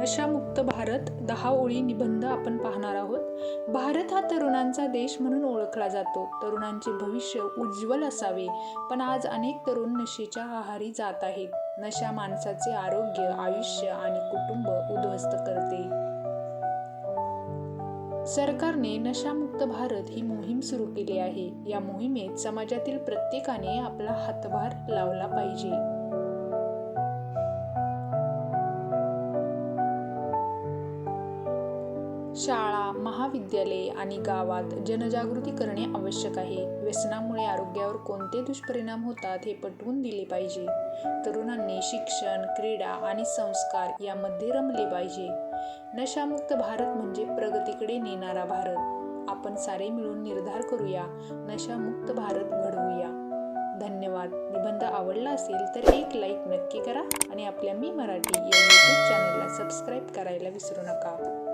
नशामुक्त भारत दहा ओळी निबंध आपण पाहणार आहोत. भारत हा तरुणांचा देश म्हणून ओळखला जातो. तरुणांचे भविष्य उज्ज्वल असावे. पण आज अनेक तरुण नशेच्या आहारी जात आहेत. नशा माणसाचे आरोग्य आयुष्य आणि कुटुंब उद्ध्वस्त करते. सरकारने नशामुक्त भारत ही मोहीम सुरू केली आहे. या मोहिमेत समाजातील प्रत्येकाने आपला हातभार लावला पाहिजे. शाळा महाविद्यालये आणि गावात जनजागृती करणे आवश्यक आहे. व्यसनामुळे आरोग्यावर कोणते दुष्परिणाम होतात हे पटवून दिले पाहिजे. तरुणांनी शिक्षण क्रीडा आणि संस्कार यामध्ये रमले पाहिजे. नशामुक्त भारत म्हणजे प्रगतीकडे नेणारा भारत. आपण सारे मिळून निर्धार करूया. नशामुक्त भारत घडवूया. धन्यवाद. निबंध आवडला असेल तर एक लाईक नक्की करा आणि आपल्या मी मराठी या यूट्यूब चॅनलला सबस्क्राईब करायला विसरू नका.